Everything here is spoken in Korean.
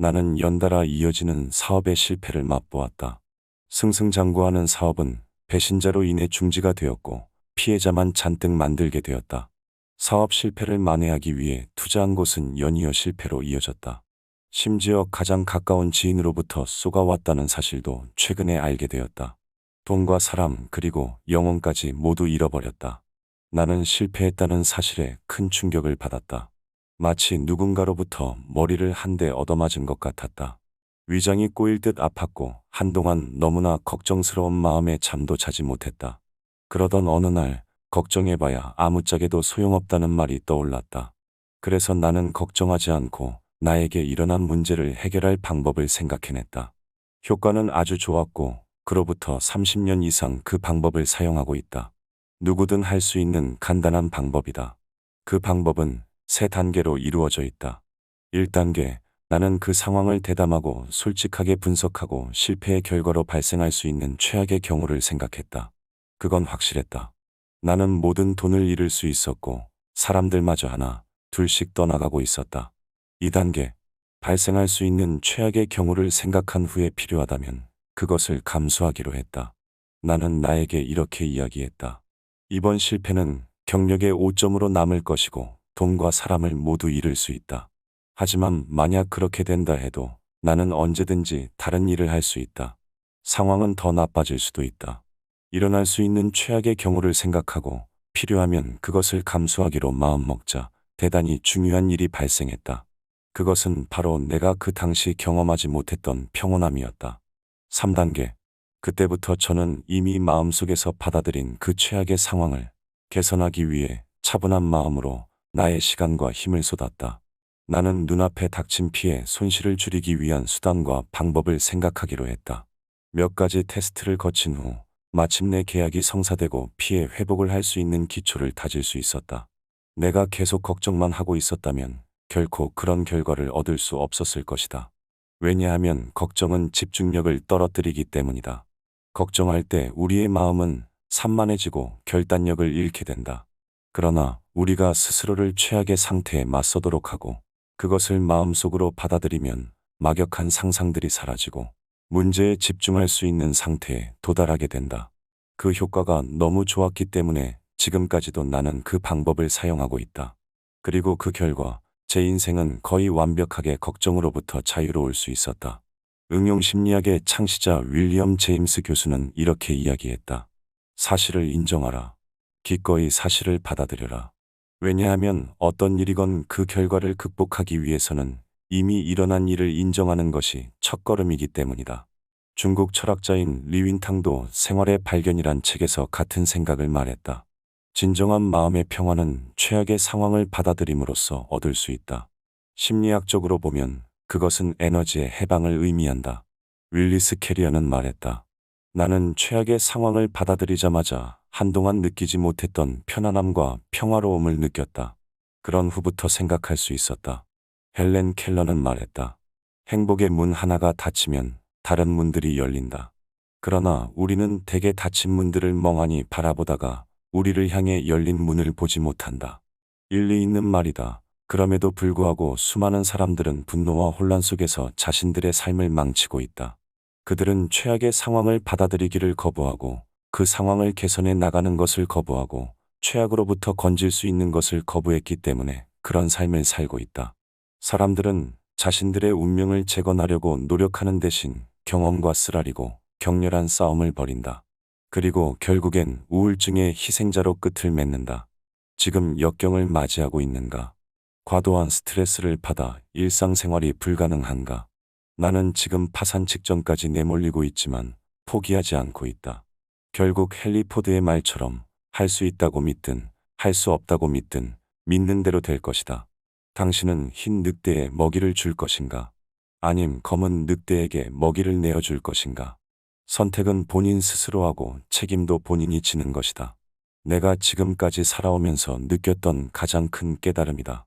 나는 연달아 이어지는 사업의 실패를 맛보았다. 승승장구하는 사업은 배신자로 인해 중지가 되었고 피해자만 잔뜩 만들게 되었다. 사업 실패를 만회하기 위해 투자한 곳은 연이어 실패로 이어졌다. 심지어 가장 가까운 지인으로부터 쏘가왔다는 사실도 최근에 알게 되었다. 돈과 사람 그리고 영혼까지 모두 잃어버렸다. 나는 실패했다는 사실에 큰 충격을 받았다. 마치 누군가로부터 머리를 한 대 얻어맞은 것 같았다. 위장이 꼬일 듯 아팠고 한동안 너무나 걱정스러운 마음에 잠도 자지 못했다. 그러던 어느 날 걱정해봐야 아무짝에도 소용없다는 말이 떠올랐다. 그래서 나는 걱정하지 않고 나에게 일어난 문제를 해결할 방법을 생각해냈다. 효과는 아주 좋았고 그로부터 30년 이상 그 방법을 사용하고 있다. 누구든 할 수 있는 간단한 방법이다. 그 방법은 세 단계로 이루어져 있다. 1단계, 나는 그 상황을 대담하고 솔직하게 분석하고 실패의 결과로 발생할 수 있는 최악의 경우를 생각했다. 그건 확실했다. 나는 모든 돈을 잃을 수 있었고 사람들마저 하나, 둘씩 떠나가고 있었다. 2단계, 발생할 수 있는 최악의 경우를 생각한 후에 필요하다면 그것을 감수하기로 했다. 나는 나에게 이렇게 이야기했다. 이번 실패는 경력의 5점으로 남을 것이고 돈과 사람을 모두 잃을 수 있다. 하지만 만약 그렇게 된다 해도 나는 언제든지 다른 일을 할 수 있다. 상황은 더 나빠질 수도 있다. 일어날 수 있는 최악의 경우를 생각하고 필요하면 그것을 감수하기로 마음먹자 대단히 중요한 일이 발생했다. 그것은 바로 내가 그 당시 경험하지 못했던 평온함이었다. 3단계. 그때부터 저는 이미 마음속에서 받아들인 그 최악의 상황을 개선하기 위해 차분한 마음으로 나의 시간과 힘을 쏟았다. 나는 눈앞에 닥친 피해 손실을 줄이기 위한 수단과 방법을 생각하기로 했다. 몇 가지 테스트를 거친 후 마침내 계약이 성사되고 피해 회복을 할 수 있는 기초를 다질 수 있었다. 내가 계속 걱정만 하고 있었다면 결코 그런 결과를 얻을 수 없었을 것이다. 왜냐하면 걱정은 집중력을 떨어뜨리기 때문이다. 걱정할 때 우리의 마음은 산만해지고 결단력을 잃게 된다. 그러나 우리가 스스로를 최악의 상태에 맞서도록 하고 그것을 마음속으로 받아들이면 막역한 상상들이 사라지고 문제에 집중할 수 있는 상태에 도달하게 된다. 그 효과가 너무 좋았기 때문에 지금까지도 나는 그 방법을 사용하고 있다. 그리고 그 결과 제 인생은 거의 완벽하게 걱정으로부터 자유로울 수 있었다. 응용 심리학의 창시자 윌리엄 제임스 교수는 이렇게 이야기했다. 사실을 인정하라. 기꺼이 사실을 받아들여라. 왜냐하면 어떤 일이건 그 결과를 극복하기 위해서는 이미 일어난 일을 인정하는 것이 첫걸음이기 때문이다. 중국 철학자인 리윈탕도 생활의 발견이란 책에서 같은 생각을 말했다. 진정한 마음의 평화는 최악의 상황을 받아들임으로써 얻을 수 있다. 심리학적으로 보면 그것은 에너지의 해방을 의미한다. 윌리스 캐리어는 말했다. 나는 최악의 상황을 받아들이자마자 한동안 느끼지 못했던 편안함과 평화로움을 느꼈다. 그런 후부터 생각할 수 있었다. 헬렌 켈러는 말했다. 행복의 문 하나가 닫히면 다른 문들이 열린다. 그러나 우리는 대개 닫힌 문들을 멍하니 바라보다가 우리를 향해 열린 문을 보지 못한다. 일리 있는 말이다. 그럼에도 불구하고 수많은 사람들은 분노와 혼란 속에서 자신들의 삶을 망치고 있다. 그들은 최악의 상황을 받아들이기를 거부하고 그 상황을 개선해 나가는 것을 거부하고 최악으로부터 건질 수 있는 것을 거부했기 때문에 그런 삶을 살고 있다. 사람들은 자신들의 운명을 재건하려고 노력하는 대신 경험과 쓰라리고 격렬한 싸움을 벌인다. 그리고 결국엔 우울증의 희생자로 끝을 맺는다. 지금 역경을 맞이하고 있는가? 과도한 스트레스를 받아 일상생활이 불가능한가? 나는 지금 파산 직전까지 내몰리고 있지만 포기하지 않고 있다. 결국 헨리 포드의 말처럼 할 수 있다고 믿든 할 수 없다고 믿든 믿는 대로 될 것이다. 당신은 흰 늑대에 먹이를 줄 것인가? 아님 검은 늑대에게 먹이를 내어줄 것인가? 선택은 본인 스스로 하고 책임도 본인이 지는 것이다. 내가 지금까지 살아오면서 느꼈던 가장 큰 깨달음이다.